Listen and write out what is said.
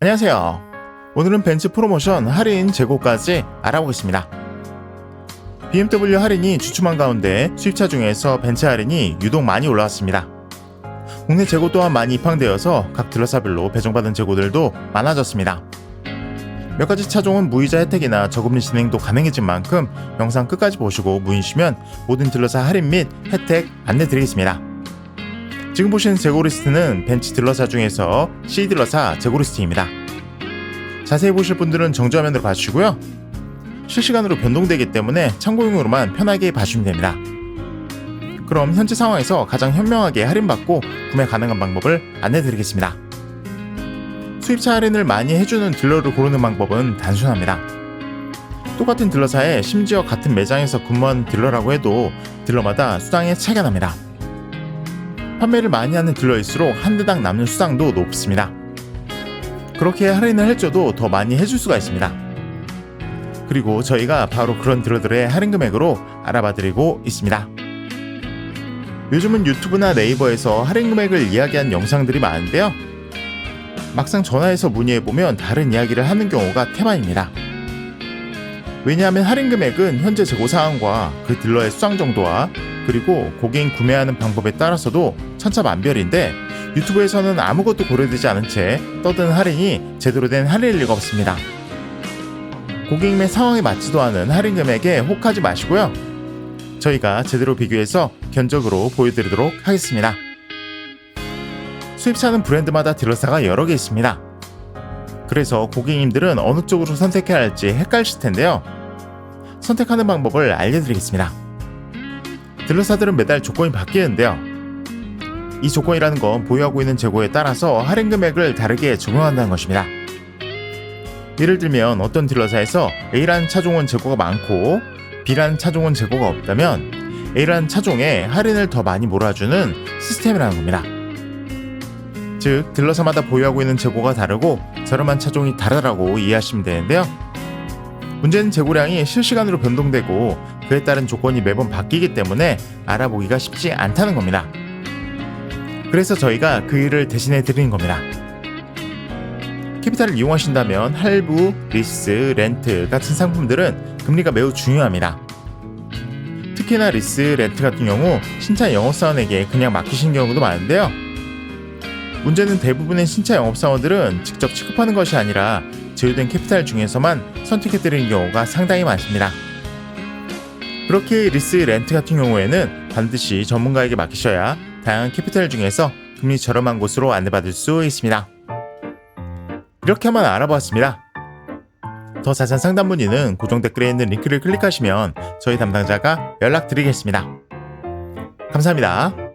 안녕하세요. 오늘은 벤츠 프로모션 할인 재고까지 알아보겠습니다. BMW 할인이 주춤한 가운데 수입차 중에서 벤츠 할인이 유독 많이 올라왔습니다. 국내 재고 또한 많이 입항되어서 각 딜러사별로 배정받은 재고들도 많아졌습니다. 몇 가지 차종은 무이자 혜택이나 저금리 진행도 가능해진 만큼 영상 끝까지 보시고 무인시면 모든 딜러사 할인 및 혜택 안내 드리겠습니다. 지금 보시는 재고 리스트는 벤츠 딜러사 중에서 C 딜러사 재고 리스트입니다. 자세히 보실 분들은 정주화면으로 봐주시고요. 실시간으로 변동되기 때문에 참고용으로만 편하게 봐주시면 됩니다. 그럼 현재 상황에서 가장 현명하게 할인받고 구매 가능한 방법을 안내드리겠습니다. 수입차 할인을 많이 해주는 딜러를 고르는 방법은 단순합니다. 똑같은 딜러사에 심지어 같은 매장에서 근무한 딜러라고 해도 딜러마다 수당의 차이가 납니다. 판매를 많이 하는 딜러일수록 한 대당 남는 수당도 높습니다. 그렇게 할인을 해줘도 더 많이 해줄 수가 있습니다. 그리고 저희가 바로 그런 딜러들의 할인 금액으로 알아봐 드리고 있습니다. 요즘은 유튜브나 네이버에서 할인 금액을 이야기한 영상들이 많은데요. 막상 전화해서 문의해보면 다른 이야기를 하는 경우가 태반입니다. 왜냐하면 할인 금액은 현재 재고 상황과 그 딜러의 수당 정도와 그리고 고객인 구매하는 방법에 따라서도 천차만별인데 유튜브에서는 아무것도 고려되지 않은 채 떠드는 할인이 제대로 된 할인일 리가 없습니다. 고객님의 상황에 맞지도 않은 할인 금액에 혹하지 마시고요. 저희가 제대로 비교해서 견적으로 보여드리도록 하겠습니다. 수입차는 브랜드마다 딜러사가 여러 개 있습니다. 그래서 고객님들은 어느 쪽으로 선택해야 할지 헷갈리실 텐데요. 선택하는 방법을 알려드리겠습니다. 딜러사들은 매달 조건이 바뀌는데요. 이 조건이라는 건 보유하고 있는 재고에 따라서 할인 금액을 다르게 적용한다는 것입니다. 예를 들면 어떤 딜러사에서 A라는 차종은 재고가 많고 B라는 차종은 재고가 없다면 A라는 차종에 할인을 더 많이 몰아주는 시스템이라는 겁니다. 즉 딜러사마다 보유하고 있는 재고가 다르고 저렴한 차종이 다르다고 이해하시면 되는데요. 문제는 재고량이 실시간으로 변동되고 그에 따른 조건이 매번 바뀌기 때문에 알아보기가 쉽지 않다는 겁니다. 그래서 저희가 그 일을 대신해 드리는 겁니다. 캐피탈을 이용하신다면 할부, 리스, 렌트 같은 상품들은 금리가 매우 중요합니다. 특히나 리스, 렌트 같은 경우 신차 영업사원에게 그냥 맡기신 경우도 많은데요. 문제는 대부분의 신차 영업사원들은 직접 취급하는 것이 아니라 제휴된 캐피탈 중에서만 선택해드리는 경우가 상당히 많습니다. 그렇게 리스, 렌트 같은 경우에는 반드시 전문가에게 맡기셔야 다양한 캐피탈 중에서 금리 저렴한 곳으로 안내받을 수 있습니다. 이렇게만 알아보았습니다. 더 자세한 상담 문의는 고정 댓글에 있는 링크를 클릭하시면 저희 담당자가 연락드리겠습니다. 감사합니다.